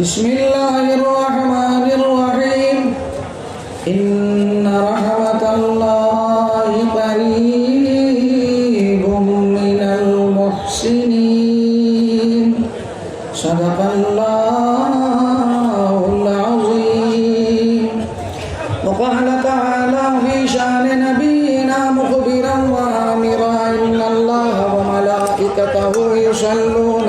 بسم الله الرحمن الرحيم إن رحمة الله قريب من المحسنين صدق الله العظيم وقال تعالى في شان نبينا مخبرا وآمرا إن الله وملائكته يصلون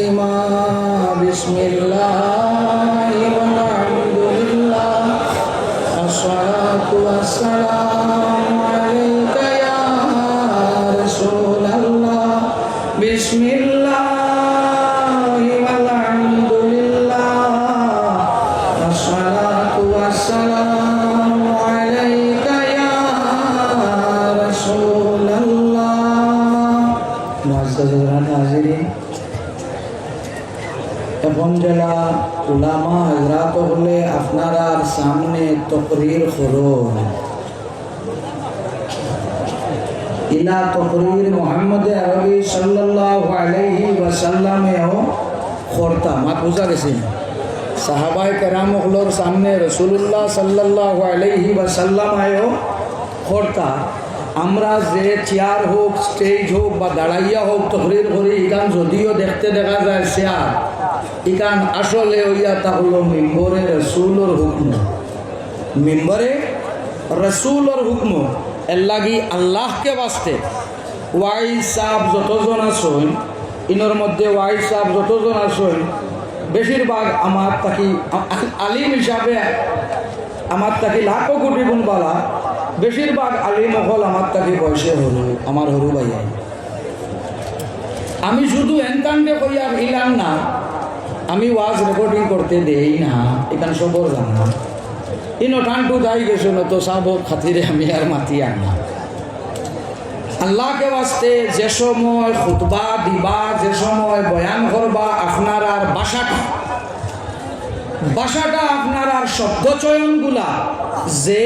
উলামা হজরাত হলে আপনারা সামনে তকরির করুন। ইলা তকরির মোহাম্মদ আরবি সাল্লাল্লাহু আলাইহি ওয়াসাল্লামেও খরতা মাত বুঝা গেছে? সাহাবাই কেরামকলোর সামনে রসুল্লাহ সাল্লাল্লাহু আলাইহি ওয়াসাল্লাম আয়ও খরতা আমরা যে চেয়ার হোক, স্টেজ হোক বা দাঁড়াইয়া হোক তকরির করি ইকান যদিও দেখতে দেখা যায় চেয়ার। ইকান আসলে হইয়া তা হলো মিম্বরে রসুলোর হুকম। মিম্বরে রসুলোর হুকম। এর আল্লাহকে বাঁচতে। ওয়াই সাহ যতজন আসুন ইনোর মধ্যে ওয়াই সাহ যতজন আসুন বেশিরভাগ আমার তাকি আলিম হিসাবে আমার তাকি লাখো কোটি গুণ বালা। বেশিরভাগ আলিম হল আমার তাকি বয়সে হরু আমার হরু ভাইয়াই। আমি শুধু এনকান্ডে কইয়া ইলাম না আমি ওয়াজ রেকর্ডিং করতে দেই না এখানে সবর জানা। ইনো টানটু যাই গেছো না তো সাব খাতিরে আমি আর মাতি আর না। আল্লাহকে বাস্তে যে সময় খুতবা দিবা, যে সময় বয়ান করবা, আপনার আর বাসাটা। বাসাটা আপনার আর শব্দ চয়নগুলা যে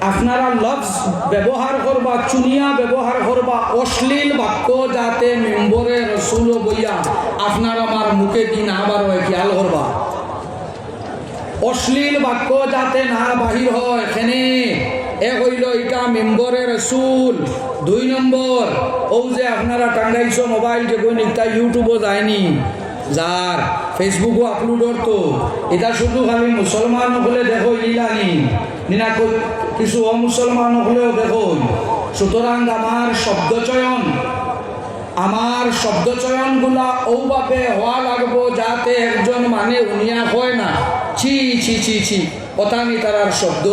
আপনারা লফজ ব্যবহার করবা, চুনিয়া ব্যবহার করবা, অশ্লীল বাক্য যাতে মেম্বরে রসুল বইয়া আপনার আমার মুখে দিন আবার হয়, খেয়াল করবা। অশ্লীল বাক্য যাতে না বাহির হয় এখানে এক হইল এটা মেম্বরে রসুল। দুই নম্বর ও যে আপনারা টাঙ্গাইছ মোবাইল যে নিতা ইউটিউবও যায়নি। যার ফেসবুকও আপলোড করতো এটা শুধু খালি মুসলমান হলে দেখো ইলানি নিনা কিছু অমুসলমান হলেও দেখো। সুতরাং আমার শব্দ চয়ন, আমার শব্দ চয়নগুলা ওভাবে হওয়া লাগবো যাতে একজন মানে উনিয়া হয় না। ছি ছি ছি ছি। অতানি তারার শব্দ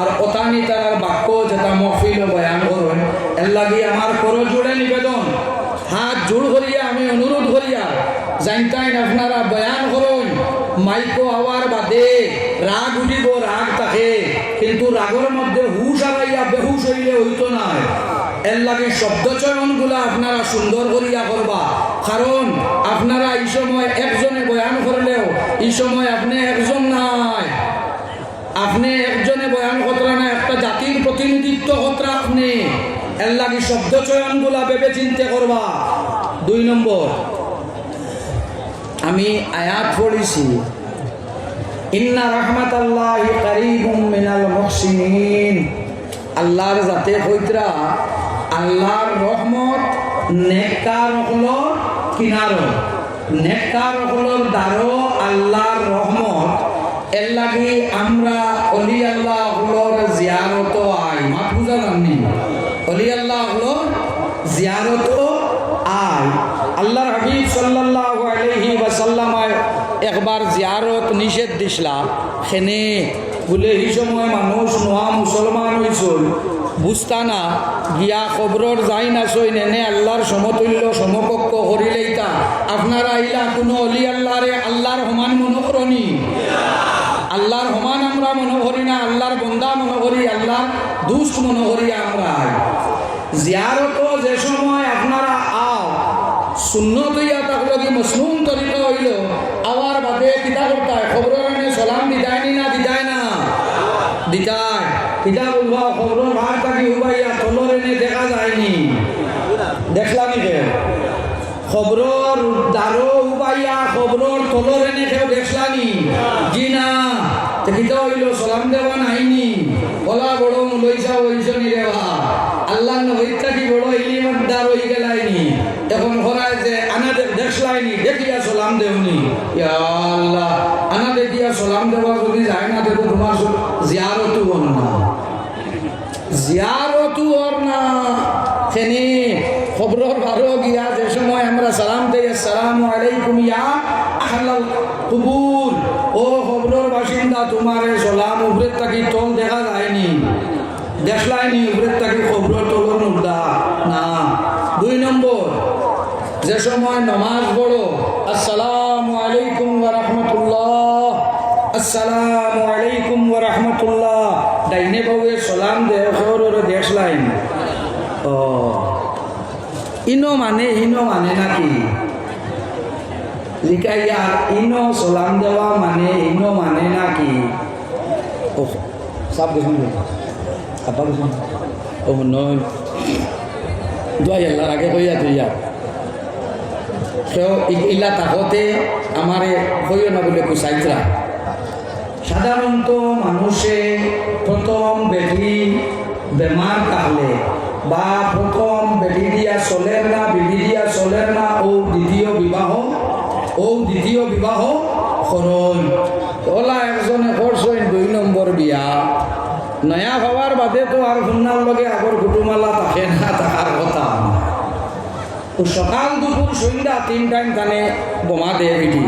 আর অতানি তারার বাক্য যেটা মফিল বয়ান করুন, এর লাগি আমার করো জুড়ে নিবেদন। হাত জোড় করিয়া আমি অনুরোধ করিয়া জানতাইন আপনারা বয়ান করুন মাইকো হওয়ার বাদে রাগ উঠিব, রাগ থাকে কিন্তু রাগের মধ্যে হুশ হারাইয়া বেহুশ হইলে হইতো না এর লাগে শব্দ চয়নগুলা আপনারা সুন্দর করিয়া করবা। কারণ আপনারা এই সময় একজনে বয়ান করলেও, এই সময় আপনি একজন নাই। আপনি একজনে বয়ান কতরা না, একটা জাতির প্রতিনিধিত্ব কতরা আপনি। এর লাগে শব্দ চয়নগুলা ভেবে চিন্তে করবা। দুই নম্বর আমি আয়াত পড়েছি। ইন্না রহমত আল্লাহ আল্লাহর জাতে কইতরা আল্লাহর রহমত অলি জিয়ারত আই। মা জাননি অলি আল্লাহ হলো জিয়ারত আই আল্লাহর হাবিব সাল্লাল্লাহু আলাইহি ওয়াসাল্লাম একবার জিয়ারত নিষেধ দিছলা সেনে বলে এই সময় মানুষ নোয়া মুসলমান হয়েছিল বুঝতা না, গিয়া খবরর যাই না সই নেনে আল্লাহর সমতুল্য সমকক্ষ হরিলেইতা আপনারা আইলা কোনো অলি আল্লাহরে আল্লাহর সমান মনোকরণী আল্লাহর সমান আমরা মনে করি না আল্লাহর বন্দা মনে করি আল্লাহর দুষ্ট মনে করি আমরা। জিয়ারত যে সময় আপনারা আও সুন্নত ইয়া থাকল কি করতে হয় খবর যায়নি। দেখলাম জি না। দেওয়া নাইনি। বলা বড় লইসা হইছ আল্লাহ নবীর থাকি বড় ইলিমদার হই গেলাইনি এখন হরায় যে আনা দে- দেখলাইনি দেখিয়া সালাম দেওনি ইয়া আল্লাহ আনা দেখিয়া সালাম দেওয়া যদি যায় না তো তোমার জিয়ারতও হন না ওর না দেখা যায়নি দেখলাইনি তাকি খবরর মুদ্দা না, দুই নম্বর, যে সময় নমাজ পড়ো, আসসালামু আলাইকুম ওয়া রাহমাতুল্লাহ। আসসালামু আলাইকুম ওয়া রাহমাতুল্লাহ। ডাইনে বাবুয়ে সালাম দে ওরে দেশ লাইন ও ইনো মানে ইনো মানে নাকি লিখাইয়া ইনো সালাম দেওয়া মানে মানে নাকি ও সব আপা ও নয় আল্লাহর আগে ইলা কইও না বলে কুসাইতরা সাধারণত মানুষে প্রথম বেটি বেমার থাকলে বা প্রথম বেটি দিয়া চলের না, বিবি দিয়া চলের না ও দ্বিতীয় বিবাহ ও দ্বিতীয় বিবাহ করণ ওলা একজনে করছেন দুই নম্বর বিয়া। নয়া হওয়ার বাদে তো আর সুন্নার লগে আগর কুটুমালা থাকে না থাকার কথা। সকাল দুপুর সন্ধ্যা তিন টাইম কানে বোমা দেয় বেটি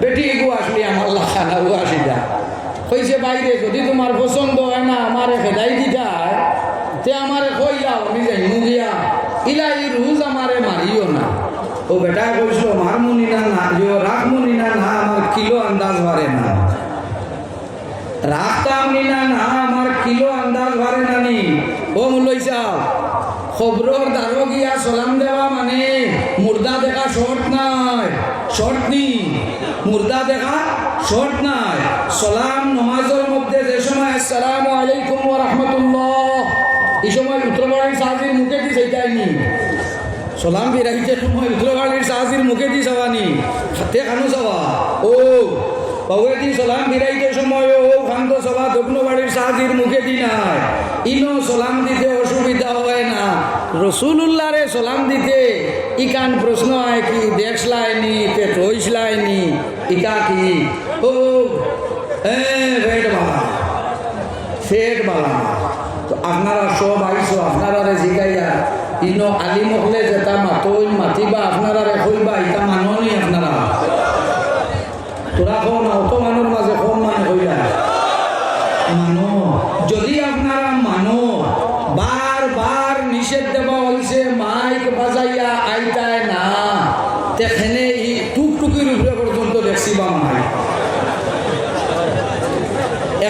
বেটি গো আসলি আমার লাখানা যা কইছে, বাইরে যদি তোমার পছন্দ হয় না, আমারে খেদাই দিতায় তে আমারে কই যাও আমি যাই মুগিয়া ইলা ই রুজ আমারে মারিও না। ও বেটা কইছিল মারমুনি না না রাখমুনি না না, আমার কিলো আন্দাজ বাড়ে না। রাখতাম নি, না, আমার কিলো আন্দাজ বাড়ে না নি। ও মুলইসা খবরর দারো গিয়া সালাম দেওয়া মানে মুর্দা দেখা শর্ট নাই, শর্ট নি। মুর্দা দেখা শর্ট নাই। সালাম নমাজের মধ্যে যে সময় আসসালামু আলাইকুম ওয়া এই সময় উত্তরবাড়ির সাহায্যের মুখে দি সেইটাইনি সালাম বিরাইতে সময় উত্তরবাড়ির সাহায্যের মুখে দি যাওয়ানি হাতে খানো যাওয়া ও দি সালাম বিরাইতে সময় ও খান্ত সভা দক্ষিণ বাড়ির সাহায্যের মুখে দি নাই ইনো সালাম দিতে অসুবিধা হয় না। রসুল্লাহরে সালাম দিতে ইকান প্রশ্ন হয় কি দেখলাইনি তে টইসলাইনি ইকা কি? ও ভেট বাবা ফেট বাবা তো আপনারা সব আইসো আপনারা জিগাইয়া, ইনো আলি মহলে যেটা মাতই মাতিবা আপনারা কইবা ইটা মাননি আপনারা। তোরা কোন অত মানুষ মাঝে কোন মানে যদি আপনারা মানো, বার বার নিষেধ দেওয়া হয়েছে মাইক বাজাইয়া আইতায় না, তেখানে ই টুকটুকির উপরে পর্যন্ত দেখছি বা মাইক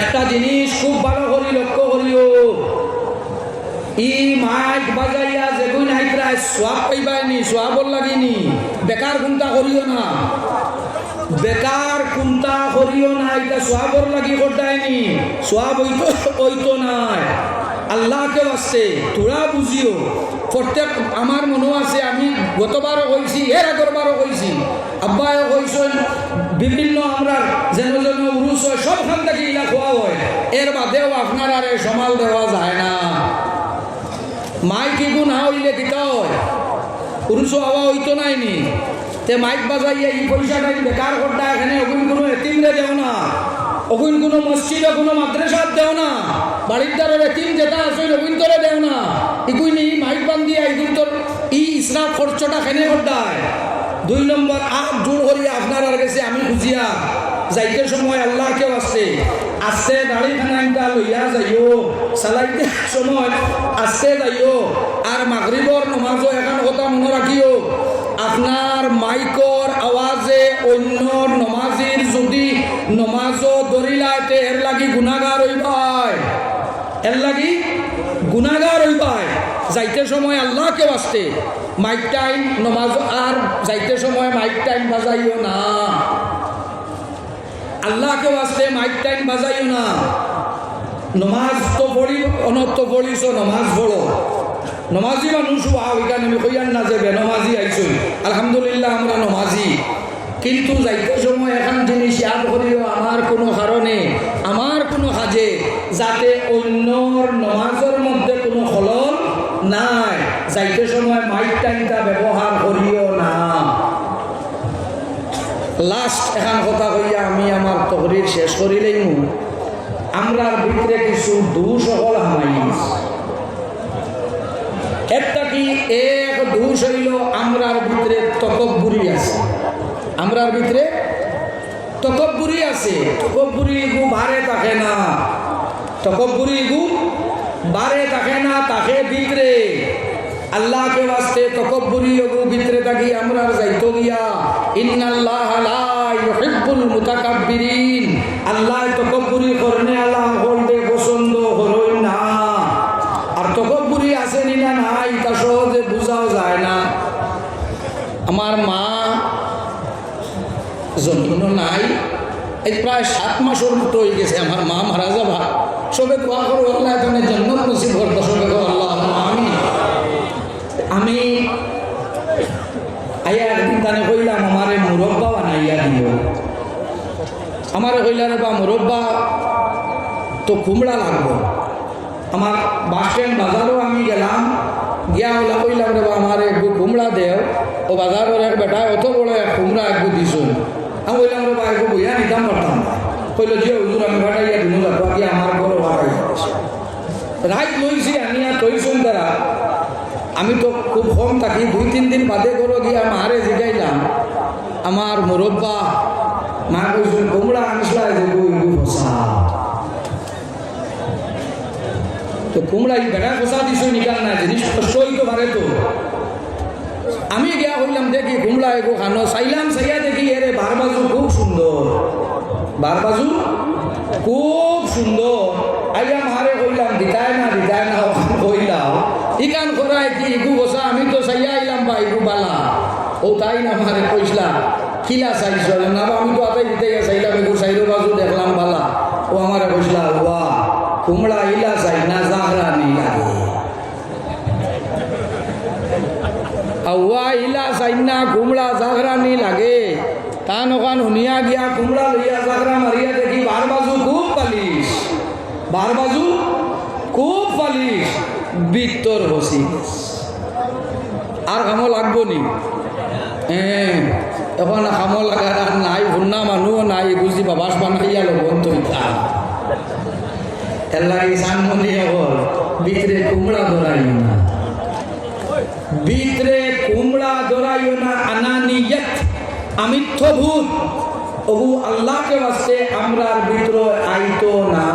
একটা জিনিস খুব ভালো করি, লক্ষ্য করিও। ই মাইক বাজাইয়া যেগুন আইতরায় সোয়াব পাইবাইনি সোয়াবর লাগিনি বেকার কোনটা করিও না। বেকার কোনটা করিও না এটা সোয়াবর লাগি করতাইনি সোয়াব হইতো হইতো নাই। আল্লাহকে আসছে তোরা বুঝিও। প্রত্যেক আমার মনে আছে, আমি গতবারও কইছি এর আগরবারও কইছি আব্বায়ও কইছেন বিভিন্ন আমরা যেন যেন উরুস হয় সবখান থেকে ইলা খোয়া হয়। এর বাদেও আপনার আর সমাল দেওয়া যায় না। মাইক না হইলে কিতা হয়। পুরুষ হওয়া হইতো নাইনি। তে মাইক বাজাইয়া এই পয়সাটা বেকার করটা এখানে অগুন কোনো এতিমরে দেও না। অগুন কোনো মসজিদ কোনো মাদ্রাসাত দেও না। বাড়ির দ্বারা এতিম যেটা আছে অগুন করে দেও না। ইগুই নি মাইক বান্ধিয়া ইগুন তোর ই ইসরা খরচটা খেনে করতায় দুই নম্বর আগ জোর করিয়া আপনার আর গেছে আমি খুঁজিয়া। যাইতে সময় আল্লাহকে আসছে আসছে দাড়ি খানাইটা লইয়া যাইও। চালাইতে সময় আসছে যাইও আর মাগরিবর নমাজও এখন কথা মনে রাখিও আপনার মাইকর আওয়াজে অন্য নমাজির যদি নমাজও দরিলাইতে এর লাগি গুণাগার হইবাই এর লাগি গুণাগার হইবাই যাইতে সময় আল্লাহকে বাঁচতে মাইক টাইম নমাজ আর যাইতে সময় মাইক টাইম বাজাইও না। আল্লাহকে বাঁচতে মাইক টাইম বাজাইও না। নমাজ তো পড়ি অনত পড়িছ নমাজ পড়ো নমাজি মানুষ আও এখানে আমি কইয়ান না যে বেনমাজি আইসই আলহামদুলিল্লাহ, আমরা নমাজি। কিন্তু যাইতে সময় এখন জিনিস ইয়াদ করিও, আমার কোনো কারণে, আমার কোনো কাজে, যাতে অন্যর নমাজের মধ্যে কোনো খলল নাই। যাইতে সময় মাইক টাইমটা ব্যবহার করিও না। লাস্ট এখন কথা কইয়া আমি আমার তকরির শেষ করিলেই মু আমরার ভিতরে কিছু দু সকল হামাইস। একটা কি? এক দোষ হইল আমরার ভিতরে তকব্বুরি আছে। আমরার ভিতরে তকব্বুরি আছে। তকব্বুরি গু বারে থাকে না। তকব্বুরি গু বারে থাকে না, তাকে ভিতরে। আল্লাহকে বাস্তে তকব্বুরি গু ভিতরে থাকি আমরা যাইতো গিয়া। ইন্নাল্লাহ লা আল্লাহ তকব্বুরি করনে না নাই তা সহজে বোঝাও যায় না। আমার মা জন্ম নাই, এই প্রায় সাত মাসের মতো হয়ে গেছে। আমার মা মারা যাবা। সবে কোয়া করো, আল্লাহ এখানে জন্ম নসিব করত সবে আল্লাহ আমি আমি আইয়া একদিন তানে কইলাম, আমারে মুরব্বা বানাইয়া দিও। আমারে কইলারে বা মুরব্বা, তো কুমড়া লাগবো। আমার বাস স্ট্যান্ড বাজারও আমি গেলাম। গিয়া ওলা কইলাম রে বা আমার একটু কুমড়া দেও ও বাজারের এক বেটা অত বড় এক কুমড়া একটু দিছুন আমি কইলাম রে বা একটু বইয়া নিতাম পারতাম না কইল যে হুজুর আমি ভাটাইয়া দিনু যাব কি আমার ঘর ভাটাইয়া রাইট লইছি আনিয়া তৈছুন তারা আমি তো খুব কম থাকি দুই তিন দিন বাদে করো গিয়া মারে জিগাইলাম আমার মুরব্বা মা কইছেন কুমড়া আনসলা যে তো কুমড়া এই বেড়া ফসা দিছ, নিকাল না জিনিস কষ্টই তো পারে তো আমি গিয়া হইলাম দেখি কুমড়া এগো খানো চাইলাম, চাইয়া দেখি এরে বার বাজু খুব সুন্দর বার বাজু খুব সুন্দর আইয়া মারে কইলাম দিতাই না দিতাই না কইলাম ইকান করাই কি, ইগু বসা আমি তো চাইয়া আইলাম বা ইগু বালা। ও তাই না মারে কইসলা কিলা চাইছ? না বা, আমি তো আতাই দিতে চাইলাম এগু চাইরো বাজু দেখলাম বালা। ও আমারে কইসলা ওয়া কুমড়া ইলা চাই না জাগরা নি লাগে আউয়া ইলা চাই না কুমড়া জাগরা নি লাগে। তান ওখান শুনিয়া গিয়া কুমড়া লইয়া জাগরা মারিয়া দেখি বার বাজু খুব পালিশ। বার বাজু খুব পালিশ। বিত্তর বসি আর কামো লাগবো নি? এখন কামো লাগার আর নাই ভুন্না মানুহ নাই বুঝি বাবাস বানাইয়া লগন তৈতা এল্লাহি সানমনি হল ভিতরে কুমড়া না। ভিতরে আমিত্বভূত ওহু আল্লাহকে বাস্তে আমরার ভিতর আইতো না।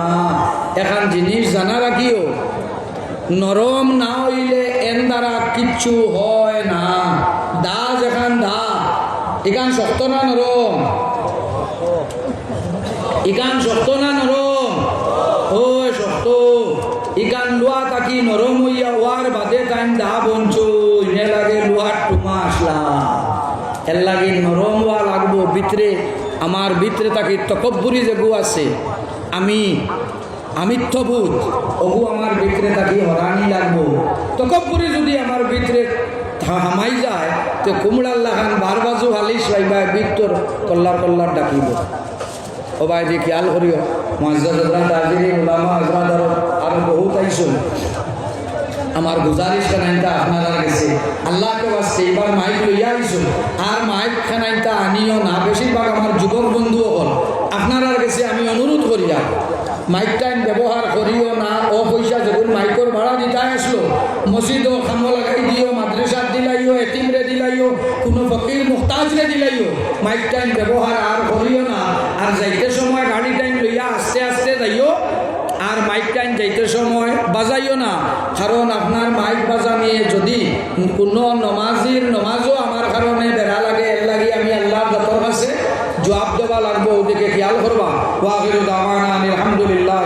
এখন জিনিস জানা রাখিও, নরম না হইলে এন দ্বারা কিচ্ছু হয় না। দা যেখান দা এখান শক্ত না নরম? ইকান শক্ত না নরম? ও শক্ত ইকান লোয়া তাকি নরম ভিতরে আমার ভিতরে তাকি তকব্বুরি যেগু আছে। আমি আমিত্ববোধ ওগু আমার ভিতরে তাকি হরানি লাগবো। তকব্বুরি যদি আমার ভিতরে হামাই যায়, তো কুমড়ার লাগান বার বাজু হালিশ পাইবা ভিতর কল্লার কল্লার ডাকিব। ও ভাই যে খেয়াল করিও। দার্জিলিং ওলামা, হজরত আরও আরও বহুত আইসুন। আমার গুজারিশ খানাইনটা আপনারা গেছে। আল্লাহকে বাসছে এবার মাইক লইয়া আইসুন আর মাইক খানাইনটা আনিও না। বেশিরভাগ আমার যুবক বন্ধু হল। আপনারা গেছে, আমি অনুরোধ করিয়া। মাইক টাইম ব্যবহার করিও না। ও পয়সা যখন মাইকর ভাড়া দিতে আসলো, মসজিদও খামো লাগাই দিও মাদ্রাসাত দিলাইও এটিমরে দিলাইও, কোনো ফকির মুখতাজরে দিলাইও মাইক টাইম ব্যবহার আর করিও না। আর যাইতে সময় গাড়ি টাইম লইয়া আস্তে আস্তে যাইও আর মাইক টাইম যাইতে সময় বাজাইও না। কারণ আপনার মাইক বাজা নিয়ে যদি কোনো নমাজির নমাজও আমার কারণে বেড়া লাগে এর লাগে আমি আল্লাহর দাতর কাছে জবাব দেওয়া লাগবো। ওদিকে খেয়াল করবা ওয়াকির দাওয়ানা আলহামদুলিল্লাহ